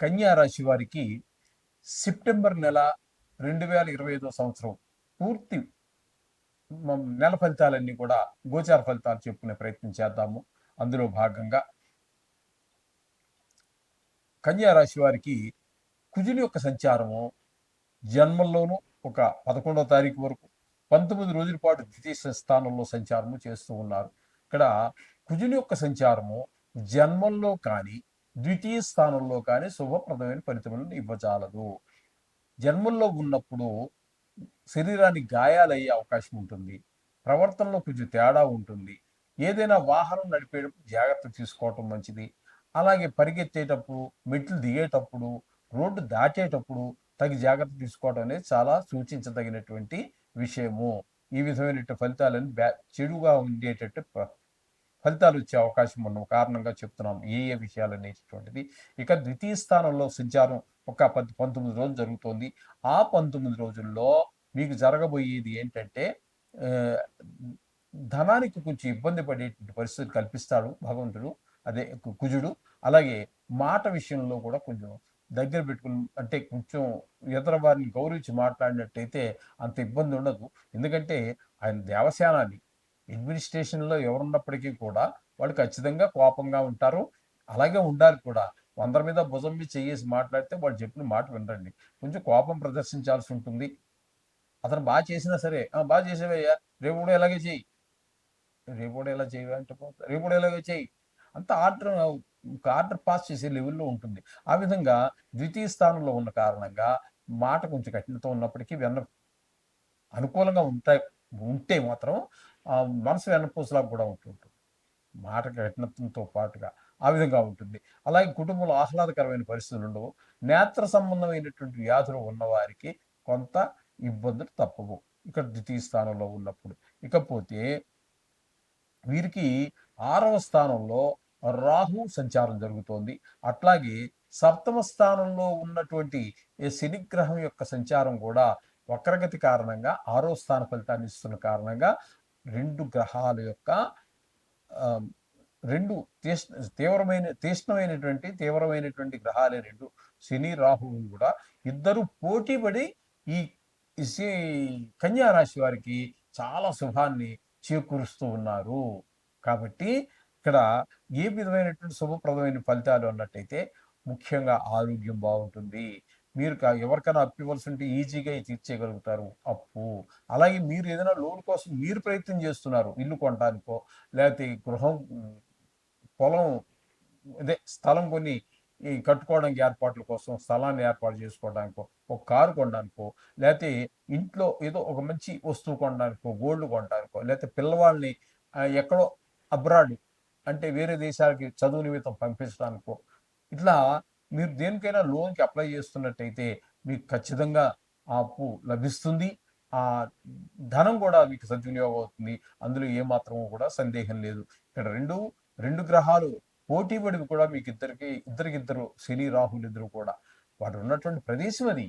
కన్యా రాశి వారికి సెప్టెంబర్ నెల రెండు వేల ఇరవై ఐదో సంవత్సరం పూర్తి నెల ఫలితాలన్నీ కూడా గోచార ఫలితాలు చెప్పుకునే ప్రయత్నం చేద్దాము. అందులో భాగంగా కన్యా రాశి వారికి కుజుని యొక్క సంచారము జన్మల్లోనూ ఒక పదకొండవ తారీఖు వరకు పంతొమ్మిది రోజుల పాటు ద్వితీయ స్థానంలో సంచారము చేస్తూ ఉన్నారు. ఇక్కడ కుజుని యొక్క సంచారము జన్మంలో కానీ ద్వితీయ స్థానంలో కానీ శుభప్రదమైన ఫలితములను ఇవ్వజాలదు. జన్మల్లో ఉన్నప్పుడు శరీరానికి గాయాలయ్యే అవకాశం ఉంటుంది. ప్రవర్తనలో కొంచెం తేడా ఉంటుంది. ఏదైనా వాహనం నడిపేటప్పుడు జాగ్రత్త తీసుకోవటం మంచిది. అలాగే పరిగెత్తేటప్పుడు మెట్లు దిగేటప్పుడు రోడ్డు దాటేటప్పుడు తగి జాగ్రత్త తీసుకోవడం అనేది చాలా సూచించదగినటువంటి విషయము. ఈ విధమైన ఫలితాలను బ్యా చెడుగా ఉండేటట్టు ఫలితాలు వచ్చే అవకాశం ఉన్న కారణంగా చెప్తున్నాం ఏ ఏ విషయాలు అనేటటువంటిది. ఇక ద్వితీయ స్థానంలో సంచారం ఒక పది పంతొమ్మిది రోజులు జరుగుతోంది. ఆ పంతొమ్మిది రోజుల్లో మీకు జరగబోయేది ఏంటంటే ధనానికి కొంచెం ఇబ్బంది పడేటువంటి పరిస్థితి కల్పిస్తాడు భగవంతుడు అదే కుజుడు. అలాగే మాట విషయంలో కూడా కొంచెం దగ్గర పెట్టుకుని అంటే కొంచెం ఇతర వారిని గౌరవించి మాట్లాడినట్టయితే అంత ఇబ్బంది ఉండదు. ఎందుకంటే ఆయన దేవశానాన్ని అడ్మినిస్ట్రేషన్లో ఎవరున్నప్పటికీ కూడా వాళ్ళు ఖచ్చితంగా కోపంగా ఉంటారు. అలాగే ఉండాలి కూడా. అందరి మీద భుజం మీద చేసి మాట్లాడితే వాళ్ళు చెప్పిన మాట వినరండి. కొంచెం కోపం ప్రదర్శించాల్సి ఉంటుంది. అతను బాగా చేసినా సరే బాగా చేసేవయ్యా. రేపు కూడా ఇలాగే చెయ్యి రేపు కూడా ఇలా చేయవా? అంటే పోతా. రేపు కూడా ఇలాగే చెయ్యి అంత ఆర్డర్ ఒక ఆర్డర్ పాస్ చేసే లెవెల్లో ఉంటుంది. ఆ విధంగా ద్వితీయ స్థానంలో ఉన్న కారణంగా మాట కొంచెం కఠినత ఉన్నప్పటికీ వెన్న అనుకూలంగా ఉంటాయి ఉంటే మాత్రం మనసు వెన్నపూసలాగా కూడా ఉంటుంటుంది మాట కఠినత్వంతో పాటుగా ఆ విధంగా ఉంటుంది. అలాగే కుటుంబంలో ఆహ్లాదకరమైన పరిస్థితులు ఉండవు. నేత్ర సంబంధమైనటువంటి వ్యాధులు ఉన్నవారికి కొంత ఇబ్బందులు తప్పవు. ఇక్కడ ద్వితీయ స్థానంలో ఉన్నప్పుడు. ఇకపోతే వీరికి ఆరవ స్థానంలో రాహు సంచారం జరుగుతోంది. అట్లాగే సప్తమ స్థానంలో ఉన్నటువంటి శనిగ్రహం యొక్క సంచారం కూడా వక్రగతి కారణంగా ఆరో స్థాన ఫలితాన్ని ఇస్తున్న కారణంగా రెండు గ్రహాల యొక్క రెండు తీష్ణ తీవ్రమైన తీష్ణమైనటువంటి తీవ్రమైనటువంటి గ్రహాలే రెండు. శని రాహువు కూడా ఇద్దరు పోటీపడి ఈ ఈ కన్యా రాశి వారికి చాలా శుభాన్ని చేకూరుస్తూ ఉన్నారు. కాబట్టి ఇక్కడ ఏ విధమైనటువంటి శుభప్రదమైన ఫలితాలు అన్నట్టయితే ముఖ్యంగా ఆరోగ్యం బాగుంటుంది. మీరు కా- ఎవరికైనా అప్పు ఇవ్వాల్సి ఉంటే ఈజీగా తీర్చేయగలుగుతారు. అప్పు. అలాగే మీరు ఏదైనా లోన్ కోసం మీరు ప్రయత్నం చేస్తున్నారు ఇల్లు కొనడానికో లేకపోతే గృహం పొలం అదే స్థలం కొని ఈ కట్టుకోవడానికి ఏర్పాట్ల కోసం స్థలాన్ని ఏర్పాటు చేసుకోవడానికో ఒక కారు కొనడానికో లేకపోతే ఇంట్లో ఏదో ఒక మంచి వస్తువు కొనడానికో గోల్డ్ కొనడానికో లేకపోతే పిల్లవాళ్ళని ఎక్కడో అబ్రాడ్ అంటే వేరే దేశాలకి చదువు నిమిత్తం పంపించడానికో ఇట్లా మీరు దేనికైనా లోన్కి అప్లై చేస్తున్నట్టయితే మీకు ఖచ్చితంగా ఆ అప్పు లభిస్తుంది. ఆ ధనం కూడా మీకు సద్వినియోగం అవుతుంది అందులో ఏమాత్రం కూడా సందేహం లేదు. ఇక్కడ రెండు రెండు గ్రహాలు పోటీ పడివి కూడా మీకు ఇద్దరికి ఇద్దరికిద్దరు శని రాహులు ఇద్దరు కూడా. వాడు ఉన్నటువంటి ప్రదేశం అది.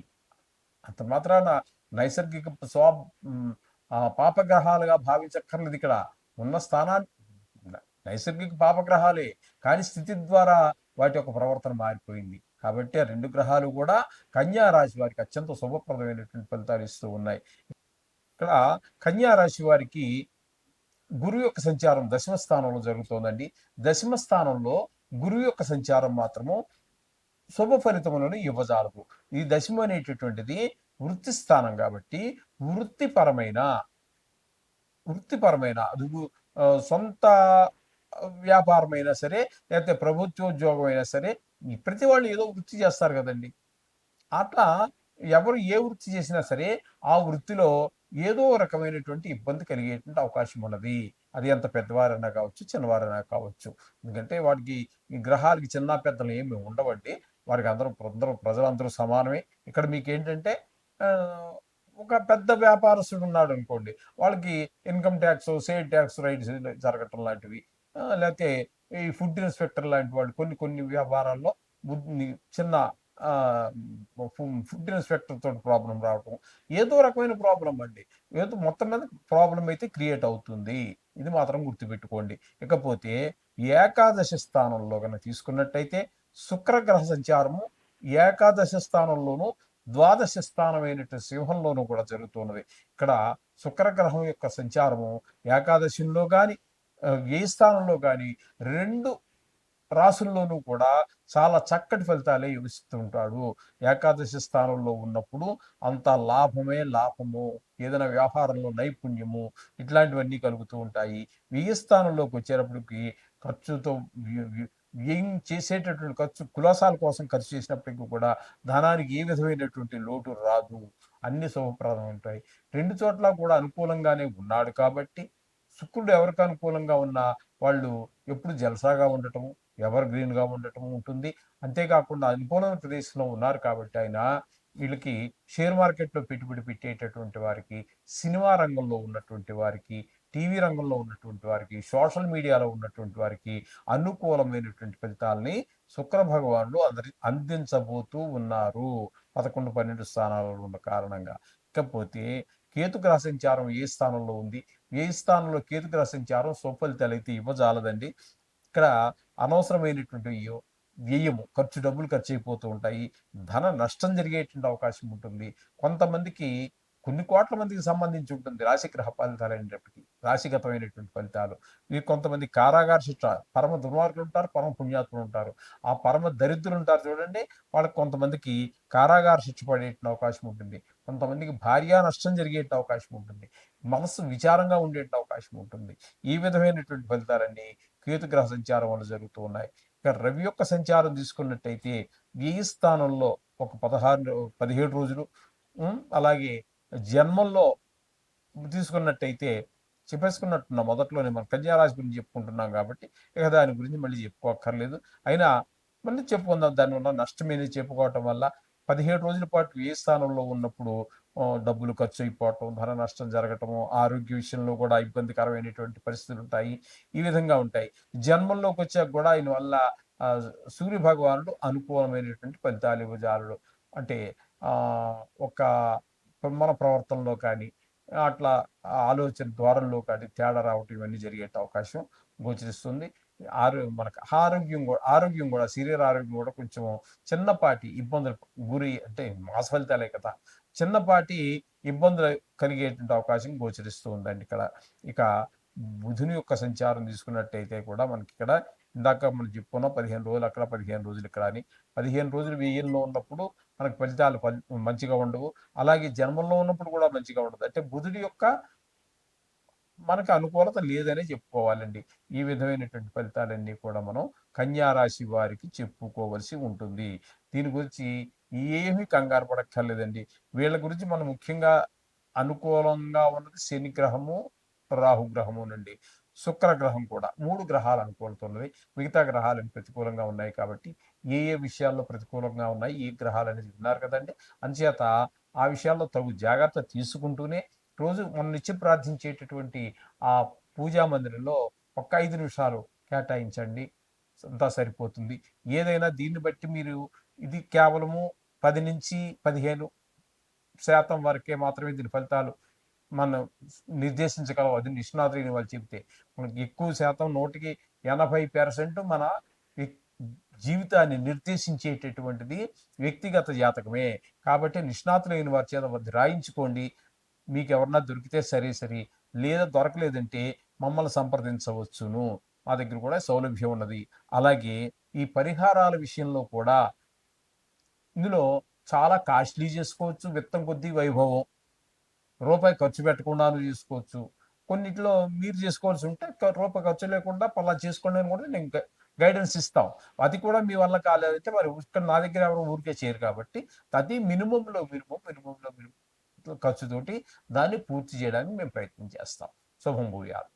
అంత మాత్రాన నైసర్గిక స్వా ఆ పాపగ్రహాలుగా భావించక్కర్లేదు ఇక్కడ. ఉన్న స్థానాన్ని నైసర్గిక పాపగ్రహాలే. కానీ స్థితి ద్వారా వాటి యొక్క ప్రవర్తన మారిపోయింది. కాబట్టి రెండు గ్రహాలు కూడా కన్యా రాశి వారికి అత్యంత శుభప్రదమైనటువంటి ఫలితాలు ఇస్తూ ఉన్నాయి. ఇక్కడ కన్యా రాశి వారికి గురువు యొక్క సంచారం దశమ స్థానంలో జరుగుతోందండి. దశమ స్థానంలో గురువు యొక్క సంచారం మాత్రము శుభ ఫలితములను ఇవ్వజాలదు. ఈ దశమ అనేటటువంటిది వృత్తి స్థానం కాబట్టి వృత్తిపరమైన వృత్తిపరమైన అది సొంత వ్యాపారం అయినా వ్యాపారమైనా సరే లేకపోతే ప్రభుత్వోద్యోగం అయినా సరే ప్రతి వాళ్ళు ఏదో వృత్తి చేస్తారు కదండి. అట్లా ఎవరు ఏ వృత్తి చేసినా సరే ఆ వృత్తిలో ఏదో రకమైనటువంటి ఇబ్బంది కలిగేటువంటి అవకాశం ఉన్నది. అది ఎంత పెద్దవారైనా కావచ్చు చిన్నవారైనా కావచ్చు. ఎందుకంటే వాడికి గ్రహాలకి చిన్న పెద్దలు ఏమి ఉండవండి. వారికి అందరూ అందరూ ప్రజలందరూ సమానమే. ఇక్కడ మీకు ఏంటంటే ఒక పెద్ద వ్యాపారస్తుడు ఉన్నాడు అనుకోండి. వాళ్ళకి income tax sale tax raids జరగటం లాంటివి లేకపోతే ఈ ఫుడ్ ఇన్స్పెక్టర్ లాంటి వాళ్ళు కొన్ని కొన్ని వ్యాపారాల్లో చిన్న ఫుడ్ ఇన్స్పెక్టర్ తోటి ప్రాబ్లం రావటం. ఏదో రకమైన ప్రాబ్లం అండి. ఏదో మొత్తం మీద ప్రాబ్లం అయితే క్రియేట్ అవుతుంది. ఇది మాత్రం గుర్తుపెట్టుకోండి. ఇకపోతే ఏకాదశి స్థానంలో కనుక తీసుకున్నట్టయితే శుక్రగ్రహ సంచారము ఏకాదశ స్థానంలోనూ ద్వాదశ స్థానమైనటువంటి సింహంలోనూ కూడా జరుగుతున్నది. ఇక్కడ శుక్రగ్రహం యొక్క సంచారము ఏకాదశిలో కానీ ఏ స్థానంలో కానీ రెండు రాసుల్లోనూ కూడా చాలా చక్కటి ఫలితాలే ఇస్తుంటాడు ఏకాదశి స్థానంలో ఉన్నప్పుడు అంత లాభమే లాభము ఏదైనా వ్యాపారంలో నైపుణ్యము ఇట్లాంటివన్నీ కలుగుతూ ఉంటాయి. వ్యయ స్థానంలోకి వచ్చేటప్పటికి ఖర్చుతో ఏం వ్యయం చేసేటటువంటి ఖర్చు కులాసాల కోసం ఖర్చు చేసినప్పటికీ కూడా ధనానికి ఏ విధమైనటువంటి లోటు రాదు. అన్ని శుభప్రదం ఉంటాయి. రెండు చోట్ల కూడా అనుకూలంగానే ఉన్నాడు కాబట్టి శుక్రుడు ఎవరికి అనుకూలంగా ఉన్నా వాళ్ళు ఎప్పుడు జలసాగా ఉండటము ఎవర్ గ్రీన్గా ఉండటం ఉంటుంది. అంతేకాకుండా అనుకూలమైన ప్రదేశంలో ఉన్నారు కాబట్టి ఆయన వీళ్ళకి షేర్ మార్కెట్లో పెట్టుబడి పెట్టేటటువంటి వారికి సినిమా రంగంలో ఉన్నటువంటి వారికి టీవీ రంగంలో ఉన్నటువంటి వారికి సోషల్ మీడియాలో ఉన్నటువంటి వారికి అనుకూలమైనటువంటి ఫలితాలని శుక్ర భగవానుడు అందరి అందించబోతూ ఉన్నారు. పదకొండు పన్నెండు స్థానాలలో ఉన్న కారణంగా. ఇకపోతే కేతుగ్రహ సంచారం ఏ స్థానంలో ఉంది? ఏ స్థానంలో కేతుగ్రహ సంచారం స్వఫలితాలు అయితే ఇవ్వజాలదండి. ఇక్కడ అనవసరమైనటువంటి వ్యయము ఖర్చు డబ్బులు ఖర్చు అయిపోతూ ఉంటాయి. ధన నష్టం జరిగేటువంటి అవకాశం ఉంటుంది. కొంతమందికి కొన్ని కోట్ల మందికి సంబంధించి ఉంటుంది రాశి గ్రహ ఫలితాలు అనేటప్పటికీ రాశిగతమైనటువంటి ఫలితాలు. ఇవి కొంతమంది కారాగార శిక్ష పరమ దుర్మార్గులు ఉంటారు పరమ పుణ్యాత్ములు ఉంటారు. ఆ పరమ దరిద్రులు ఉంటారు చూడండి. వాళ్ళకి కొంతమందికి కారాగార శిక్ష పడేటువంటి అవకాశం ఉంటుంది. కొంతమందికి భార్యా నష్టం జరిగే అవకాశం ఉంటుంది. మనసు విచారంగా ఉండే అవకాశం ఉంటుంది. ఈ విధమైనటువంటి ఫలితాలన్నీ కేతుగ్రహ సంచారం వల్ల జరుగుతూ ఉన్నాయి. ఇక రవి యొక్క సంచారం తీసుకున్నట్టయితే వ్యయ స్థానంలో ఒక పదహారు పదిహేడు రోజులు అలాగే జన్మంలో తీసుకున్నట్టయితే చెప్పేసుకున్నట్టున్న మొదట్లోనే మనం కన్యారాశి గురించి చెప్పుకుంటున్నాం కాబట్టి ఇక దాని గురించి మళ్ళీ చెప్పుకోక్కర్లేదు. అయినా మళ్ళీ చెప్పుకుందాం. దానివల్ల నష్టం చెప్పుకోవటం వల్ల పదిహేడు రోజుల పాటు ఏ స్థానంలో ఉన్నప్పుడు డబ్బులు ఖర్చు అయిపోవటం ధన నష్టం జరగటము ఆరోగ్య విషయంలో కూడా ఇబ్బందికరమైనటువంటి పరిస్థితులు ఉంటాయి. ఈ విధంగా ఉంటాయి. జన్మంలోకి వచ్చాక కూడా ఆయన వల్ల సూర్య భగవానుడు అనుకూలమైనటువంటి ఫలితాలు ఇవ్వజారుడు అంటే ఒక మన ప్రవర్తనలో కానీ అట్లా ఆలోచన ద్వారంలో కానీ తేడా రావటం ఇవన్నీ జరిగే అవకాశం గోచరిస్తుంది. ఆరో మనకు ఆరోగ్యం కూడా ఆరోగ్యం కూడా శరీర ఆరోగ్యం కూడా కొంచెం చిన్నపాటి ఇబ్బందులు గురి అంటే మాస ఫలితాలే కదా. చిన్నపాటి ఇబ్బందులు కలిగేటువంటి అవకాశం గోచరిస్తూ ఉందండి ఇక్కడ. ఇక బుధుని యొక్క సంచారం తీసుకున్నట్టయితే కూడా మనకి ఇక్కడ ఇందాక మనం చెప్పుకున్నాం పదిహేను రోజులు అక్కడ పదిహేను రోజులు ఇక్కడ అని. పదిహేను రోజులు వెయ్యిల్లో ఉన్నప్పుడు మనకు ఫలితాలు మంచిగా ఉండవు. అలాగే జన్మంలో ఉన్నప్పుడు కూడా మంచిగా ఉండదు. అంటే బుధుడి యొక్క మనకు అనుకూలత లేదనే చెప్పుకోవాలండి. ఈ విధమైనటువంటి ఫలితాలన్నీ కూడా మనం కన్యారాశి వారికి చెప్పుకోవలసి ఉంటుంది. దీని గురించి ఏమీ కంగారు పడక్కర్లేదండి. వీళ్ళ గురించి మనం ముఖ్యంగా అనుకూలంగా ఉన్నది శని గ్రహము రాహుగ్రహమునండి శుక్రగ్రహం కూడా మూడు గ్రహాలు అనుకూలత ఉన్నవి మిగతా గ్రహాలు ప్రతికూలంగా ఉన్నాయి కాబట్టి ఏ ఏ విషయాల్లో ప్రతికూలంగా ఉన్నాయి ఏ గ్రహాలు అనేది విన్నారు కదండి. అంచేత ఆ విషయాల్లో తగు జాగ్రత్త తీసుకుంటూనే రోజు మనం నిత్యం ప్రార్థించేటటువంటి ఆ పూజా మందిరంలో ఒక్క ఐదు నిమిషాలు కేటాయించండి. అంతా సరిపోతుంది. ఏదైనా దీన్ని బట్టి మీరు ఇది కేవలము పది నుంచి పదిహేను శాతం వరకే మాత్రమే దీని ఫలితాలు మనం నిర్దేశించగలం అది నిష్ణాతులైన వాళ్ళు చెబితే మనకి ఎక్కువ శాతం నూటికి ఎనభై పర్సెంట్ మన వ్యక్- జీవితాన్ని నిర్దేశించేటటువంటిది వ్యక్తిగత జాతకమే. కాబట్టి నిష్ణాతులైన వారి చేత వద్ద రాయించుకోండి. మీకు ఎవరన్నా దొరికితే సరే సరే లేదా దొరకలేదంటే మమ్మల్ని సంప్రదించవచ్చును. మా దగ్గర కూడా సౌలభ్యం ఉన్నది. అలాగే ఈ పరిహారాల విషయంలో కూడా ఇందులో చాలా కాస్ట్లీ చేసుకోవచ్చు విత్తం కొద్దీ వైభవం. రూపాయి ఖర్చు పెట్టకుండా చేసుకోవచ్చు. కొన్నిట్లో మీరు చేసుకోవాల్సి ఉంటే రూపాయి ఖర్చు లేకుండా పలా చేసుకోండి అని కూడా నేను గైడెన్స్ ఇస్తాం. అది కూడా మీ వల్ల కాలేదంటే మరి ఇక్కడ నా దగ్గర ఎవరు ఊరికే చేయరు కాబట్టి అది మినిమంలో మినిమం మినిమంలో మినిమం. ఖర్చుతోటి దాన్ని పూర్తి చేయడానికి మేము ప్రయత్నం చేస్తాం. శుభం భూయాత్.